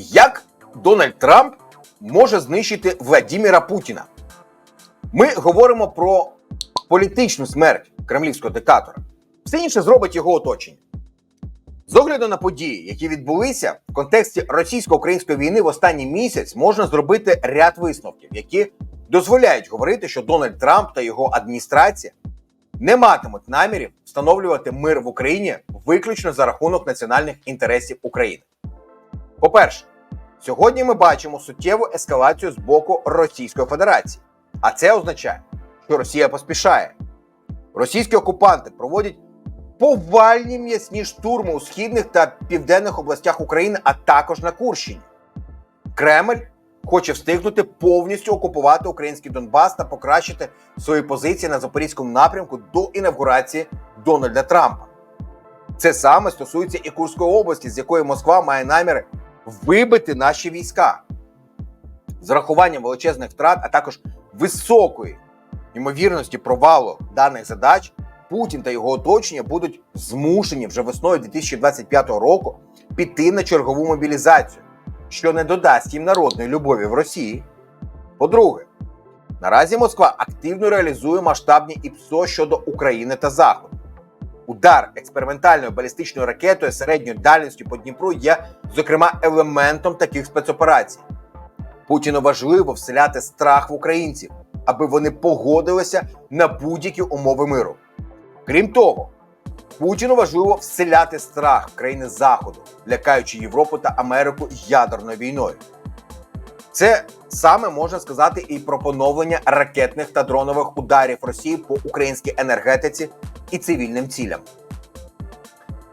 Як Дональд Трамп може знищити Владіміра Путіна? Ми говоримо про політичну смерть кремлівського диктатора. Все інше зробить його оточення. З огляду на події, які відбулися в контексті російсько-української війни в останній місяць, можна зробити ряд висновків, які дозволяють говорити, що Дональд Трамп та його адміністрація не матимуть намірів встановлювати мир в Україні виключно за рахунок національних інтересів України. По-перше, сьогодні ми бачимо суттєву ескалацію з боку Російської Федерації, а це означає, що Росія поспішає. Російські окупанти проводять повальні м'ясні штурми у східних та південних областях України, а також на Курщині. Кремль хоче встигнути повністю окупувати український Донбас та покращити свої позиції на запорізькому напрямку до інавгурації Дональда Трампа. Це саме стосується і Курської області, з якої Москва має наміри вибити наші війська. З урахуванням величезних втрат, а також високої ймовірності провалу даних задач, Путін та його оточення будуть змушені вже весною 2025 року піти на чергову мобілізацію, що не додасть їм народної любові в Росії. По-друге, наразі Москва активно реалізує масштабні ІПСО щодо України та Заходу. Удар експериментальною балістичною ракетою середньою дальністю по Дніпру є, зокрема, елементом таких спецоперацій. Путіну важливо вселяти страх в українців, аби вони погодилися на будь-які умови миру. Крім того, Путіну важливо вселяти страх в країни Заходу, лякаючи Європу та Америку ядерною війною. Це саме можна сказати і про поновлення ракетних та дронових ударів Росії по українській енергетиці і цивільним цілям.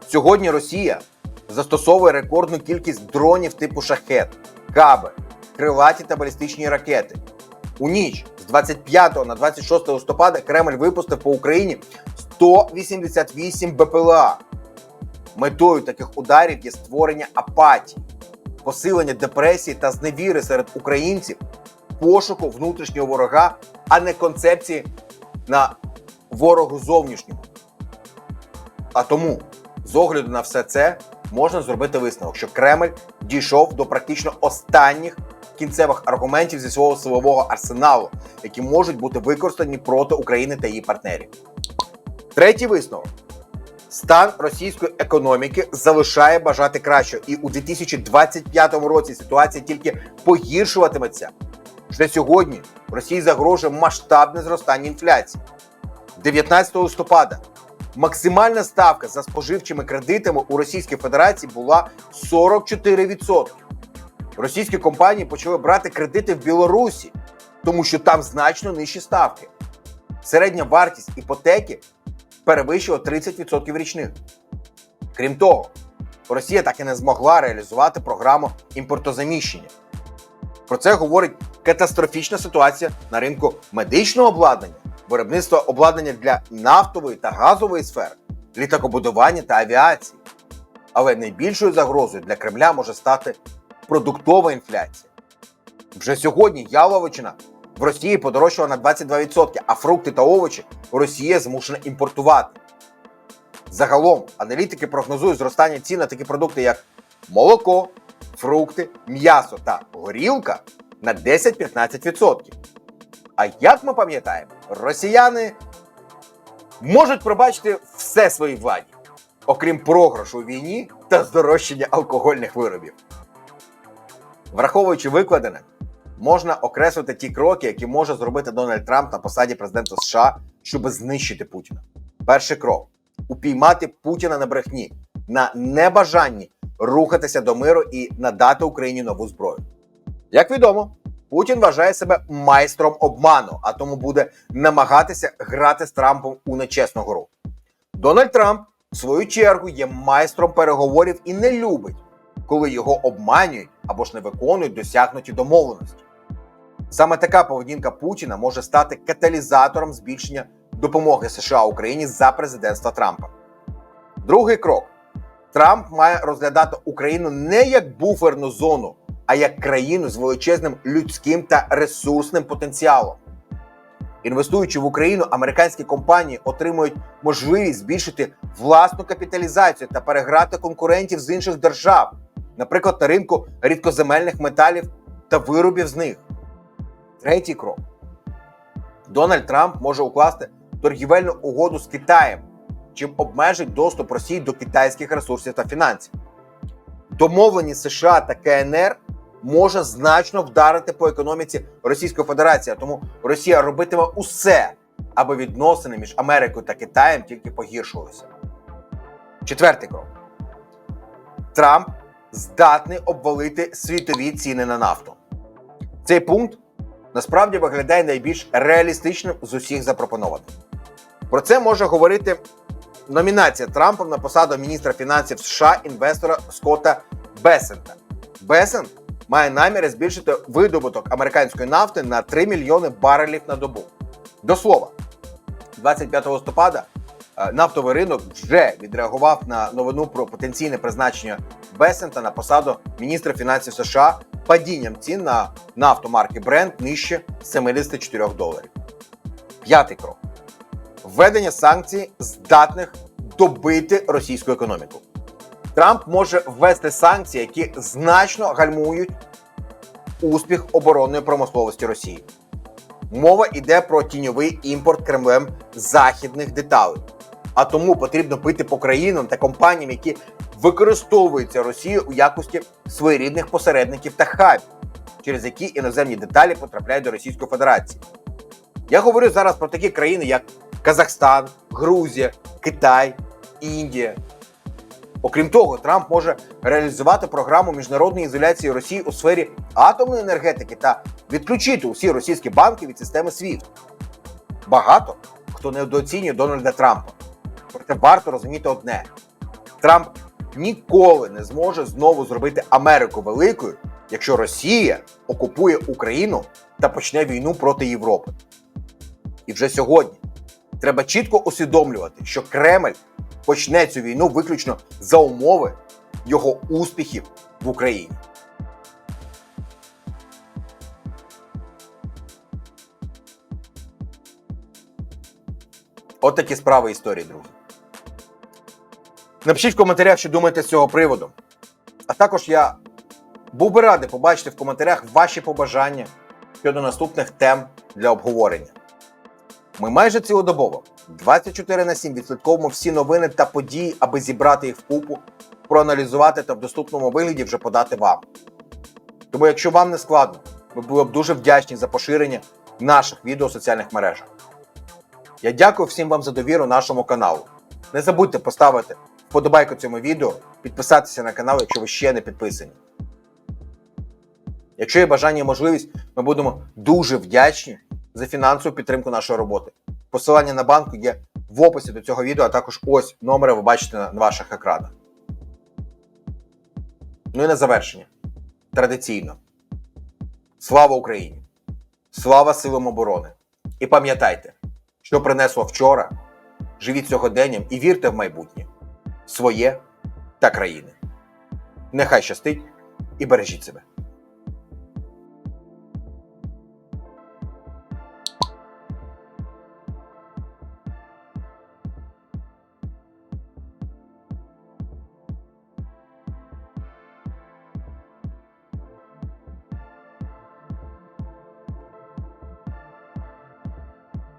Сьогодні Росія застосовує рекордну кількість дронів типу шахет, каби, крилаті та балістичні ракети. У ніч з 25 на 26 листопада Кремль випустив по Україні 188 БПЛА. Метою таких ударів є створення апатії, посилення депресії та зневіри серед українців, пошуку внутрішнього ворога, а не концепції на ворогу зовнішнього. А тому, з огляду на все це, можна зробити висновок, що Кремль дійшов до практично останніх кінцевих аргументів зі свого силового арсеналу, які можуть бути використані проти України та її партнерів. Третій висновок. Стан російської економіки залишає бажати кращого, і у 2025 році ситуація тільки погіршуватиметься. Вже сьогодні Росії загрожує масштабне зростання інфляції. 19 листопада максимальна ставка за споживчими кредитами у Російській Федерації була 44%. Російські компанії почали брати кредити в Білорусі, тому що там значно нижчі ставки. Середня вартість іпотеки перевищила 30% річних. Крім того, Росія так і не змогла реалізувати програму імпортозаміщення. Про це говорить катастрофічна ситуація на ринку медичного обладнання, виробництва обладнання для нафтової та газової сфер, літакобудування та авіації. Але найбільшою загрозою для Кремля може стати продуктова інфляція. Вже сьогодні яловичина в Росії подорожчала на 22%, а фрукти та овочі Росія змушена імпортувати. Загалом аналітики прогнозують зростання цін на такі продукти, як молоко, фрукти, м'ясо та горілка на 10-15%. А як ми пам'ятаємо, росіяни можуть пробачити все своїй владі, окрім програшу у війні та здорожчання алкогольних виробів. Враховуючи викладене, можна окреслити ті кроки, які може зробити Дональд Трамп на посаді президента США, щоб знищити Путіна. Перший крок упіймати Путіна на брехні, на небажанні рухатися до миру і надати Україні нову зброю. Як відомо, Путін вважає себе майстром обману, а тому буде намагатися грати з Трампом у нечесну гру. Дональд Трамп, в свою чергу, є майстром переговорів і не любить, коли його обманюють або ж не виконують досягнуті домовленості. Саме така поведінка Путіна може стати каталізатором збільшення допомоги США Україні за президентства Трампа. Другий крок: Трамп має розглядати Україну не як буферну зону, а як країну з величезним людським та ресурсним потенціалом. Інвестуючи в Україну, американські компанії отримують можливість збільшити власну капіталізацію та переграти конкурентів з інших держав, наприклад, на ринку рідкоземельних металів та виробів з них. Третій крок. Дональд Трамп може укласти торгівельну угоду з Китаєм, чим обмежить доступ Росії до китайських ресурсів та фінансів. Домовленість США та КНР може значно вдарити по економіці Російської Федерації, тому Росія робитиме усе, аби відносини між Америкою та Китаєм тільки погіршувалися. Четвертий крок. Трамп здатний обвалити світові ціни на нафту. Цей пункт насправді виглядає найбільш реалістичним з усіх запропонованих. Про це може говорити номінація Трампа на посаду міністра фінансів США інвестора Скотта Бесента. Бесент має наміри збільшити видобуток американської нафти на 3 мільйони барелів на добу. До слова, 25 листопада нафтовий ринок вже відреагував на новину про потенційне призначення Бесента на посаду міністра фінансів США падінням цін на нафту марки Brent нижче 74 доларів. П'ятий крок введення санкцій, здатних добити російську економіку. Трамп може ввести санкції, які значно гальмують успіх оборонної промисловості Росії. Мова йде про тіньовий імпорт Кремлем західних деталей. А тому потрібно бити по країнам та компаніям, які використовуються Росією у якості своєрідних посередників та хабів, через які іноземні деталі потрапляють до Російської Федерації. Я говорю зараз про такі країни, як Казахстан, Грузія, Китай, Індія. Окрім того, Трамп може реалізувати програму міжнародної ізоляції Росії у сфері атомної енергетики та відключити усі російські банки від системи SWIFT. Багато хто недооцінює Дональда Трампа. Проте варто розуміти одне: Трамп ніколи не зможе знову зробити Америку великою, якщо Росія окупує Україну та почне війну проти Європи. І вже сьогодні треба чітко усвідомлювати, що Кремль почне цю війну виключно за умови його успіхів в Україні. От такі справи історії, друзі. Напишіть в коментарях, що думаєте з цього приводу. А також я був би радий побачити в коментарях ваші побажання щодо наступних тем для обговорення. Ми майже цілодобово 24 на 7 відслідковуємо всі новини та події, аби зібрати їх вкупу, проаналізувати та в доступному вигляді вже подати вам. Тому, якщо вам не складно, ми були б дуже вдячні за поширення наших відео в соціальних мережах. Я дякую всім вам за довіру нашому каналу. Не забудьте поставити вподобайку цьому відео, підписатися на канал, якщо ви ще не підписані. Якщо є бажання і можливість, ми будемо дуже вдячні за фінансову підтримку нашої роботи. Посилання на банку є в описі до цього відео, а також ось номери ви бачите на ваших екранах. Ну і на завершення. Традиційно. Слава Україні! Слава силам оборони! І пам'ятайте, що принесло вчора. Живіть сьогоденням і вірте в майбутнє своє та країни. Нехай щастить і бережіть себе.